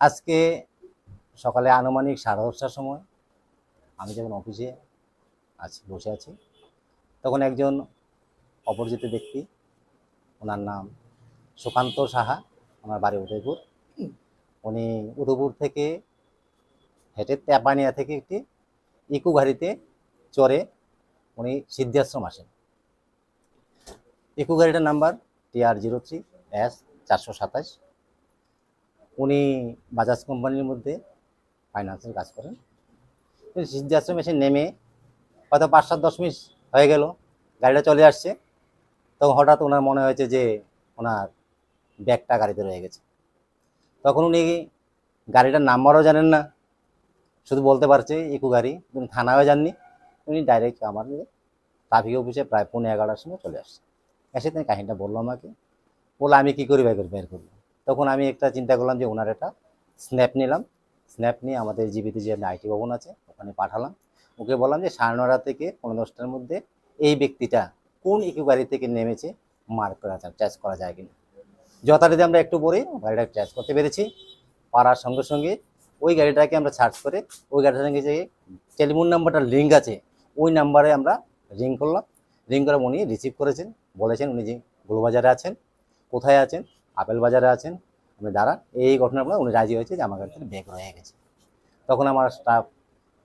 আজকে সকালে আনুমানিক সাড়ে দশটার সময় আমি যখন অফিসে আছি, বসে আছি, তখন একজন অপরিচিত ব্যক্তি, ওনার নাম সুকান্ত সাহা ওনার বাড়ি উদয়পুর। উনি উদয়পুর থেকে হেঁটে তেপানিয়া থেকে একটি ইকো গাড়িতে চড়ে উনি সিদ্ধাশ্রম আসেন। ইকো গাড়িটার number TR zero three S চারশো সাতাশ। উনি বাজাজ কোম্পানির মধ্যে ফাইন্যান্সের কাজ করেন। সিদ্ধাশ্রম এসে নেমে হয়তো পাঁচ সাত দশ মিনিট হয়ে গেল, গাড়িটা চলে আসছে। তখন হঠাৎ ওনার মনে হয়েছে যে ওনার ব্যাগটা গাড়িতে রয়ে গেছে। তখন উনি গাড়িটার নাম্বারও জানেন না, শুধু বলতে পারছে ইকো গাড়ি, উনি থানায়ও যাননি। উনি ডাইরেক্ট আমার ট্রাফিক অফিসে প্রায় পৌনে এগারোটার সময় চলে আসছে। এসে তিনি কাহিনিটা বলল আমাকে বলে আমি কী করি? করি বের করব তখন আমি একটা চিন্তা করলাম যে ওনার একটা স্ন্যাপ নিলাম। স্ন্যাপ নিয়ে আমাদের জীবিত যে আইটি ভবন আছে, ওখানে পাঠালাম। ওকে বললাম যে সাড়ে নটা থেকে পনেরো দশটার মধ্যে এই ব্যক্তিটা কোন ইকো গাড়ি থেকে নেমেছে মার্ক করা যায় ট্র্যাচ করা যায় কিনা। যথারীতি আমরা একটু পরে গাড়িটা ট্র্যাচ করতে পেরেছি। পারার সঙ্গে সঙ্গে ওই গাড়িটাকে আমরা সার্চ করে, ওই গাড়িটার সঙ্গে যে টেলিফোন নাম্বারটা লিঙ্ক আছে, ওই নাম্বারে আমরা রিং করলাম। রিং করে উনি রিসিভ করেছেন। বলেছেন উনি যে গোলবাজারে আছেন, কোথায় আছেন আপেল বাজারে আছেন আমি দাঁড়ান। এই ঘটনার পরে উনি রাজি হয়েছে যে আমার গাড়িতে ব্যাগ রয়ে গেছে। তখন আমার স্টাফ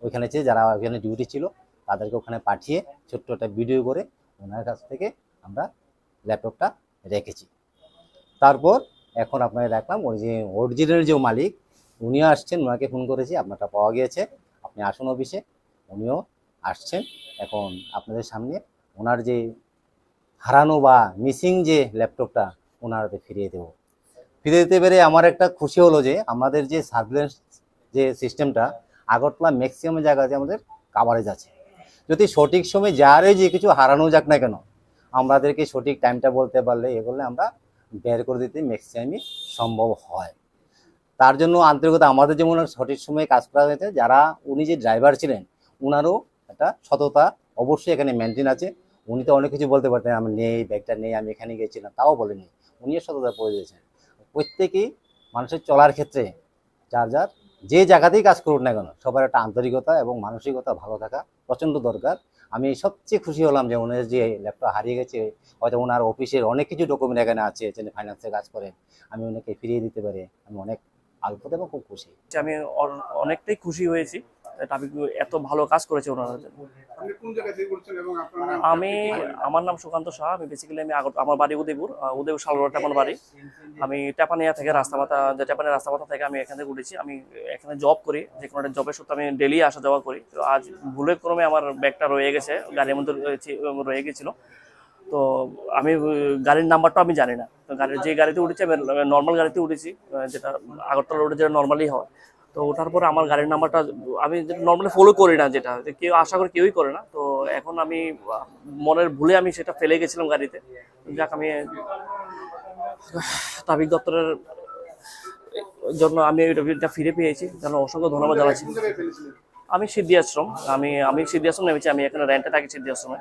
ওইখানে ছিল, যারা ওইখানে ডিউটি ছিল, তাদেরকে ওখানে পাঠিয়ে ছোট্ট একটা ভিডিও করে ওনার কাছ থেকে আমরা ল্যাপটপটা রেখেছি। তারপর এখন আপনাকে দেখলাম, ওই যে অরিজিনাল যে মালিক, উনিও আসছেন, ওনাকে ফোন করেছি, আপনারটা পাওয়া গিয়েছে। আপনি আসুন অফিসে উনিও আসছেন। এখন আপনাদের সামনে ওনার যে হারানো বা মিসিং যে ল্যাপটপটা ওনার হাতে ফিরিয়ে দেবো। ফিরিয়ে দিতে পেরে আমার একটা খুশি হলো যে, আমাদের যে সার্ভিলেন্স যে সিস্টেমটা আগরতলা ম্যাক্সিমাম জায়গাতে আমাদের কাভারেজ আছে। যদি সঠিক সময় যারই যে কিছু হারানো যাক না কেন, আমাদেরকে সঠিক টাইমটা বলতে পারলে এগুলো আমরা বের করে দিতে ম্যাক্সিমামই সম্ভব হয়। তার জন্য আন্তরিকতা, আমাদের যেমন সঠিক সময়ে কাজ করা হয়েছে, যারা উনি যে ড্রাইভার ছিলেন ওনারও একটা সততা অবশ্যই এখানে মেনটেন আছে। উনি তো অনেক কিছু বলতে পারতেন, আমি নেই ব্যাগটা নেই, আমি এখানে গেছিলাম তাও বলেনি। উনিও সততা পড়ে দিয়েছেন প্রত্যেকেই মানুষের চলার ক্ষেত্রে যার যার যে জায়গাতেই কাজ করুন না কেন, সবার একটা আন্তরিকতা এবং মানসিকতা ভালো থাকা প্রচণ্ড দরকার। আমি সবচেয়ে খুশি হলাম যে ওনার যে ল্যাপটপ হারিয়ে গেছে, হয়তো ওনার অফিসের অনেক কিছু ডকুমেন্ট এখানে আছে যে ফাইন্যান্সে কাজ করেন আমি ওনাকে ফিরিয়ে দিতে পারি। আমি অনেক আলপত এবং খুব খুশি। আমি অনেকটাই খুশি হয়েছি। ট্রাফিক এত ভালো কাজ করেছে ওনারা। আমি আমার নাম সুকান্ত শাহ আমি বেসিক্যালি আমি আগর আমার বাড়ি উদয়পুর উদয়পুর সালগড়টা আমার বাড়ি। আমি টেপানিয়া থেকে রাস্তামাথা যে টেপানিয়া রাস্তামাথা থেকে আমি এখানে উঠেছি। আমি এখানে জব করি যে কোনো একটা জবের সূত্রে আমি ডেলি আসা যাওয়া করি। তো আজ ভুলের ক্রমে আমার ব্যাগটা রয়ে গেছে গাড়ির মধ্যে রয়ে গেছিল। তো আমি গাড়ির নাম্বারটা আমি জানি না। তো গাড়ির যে গাড়িতে উঠেছি আমি নর্মাল গাড়িতে উঠেছি যেটা আগরতলা রোডে যেটা নর্মালি হয়। তো ওঠার পরে আমার গাড়ির নাম্বারটা আমি নর্মালি ফলো করি না যেটা। কেউ আশা করি কেউই করে না। তো এখন আমি মনের ভুলে আমি সেটা ফেলে গেছিলাম গাড়িতে। যাক আমি ট্রাফিক দপ্তরের জন্য আমি এটা ফিরে পেয়েছি। যেন অসংখ্য ধন্যবাদ জানাচ্ছি। আমি সিদ্ধি আশ্রম আমি আমি সিদ্ধি আশ্রম নেমেছি। আমি এখানে রেন্টে থাকি সিদ্ধি আশ্রমে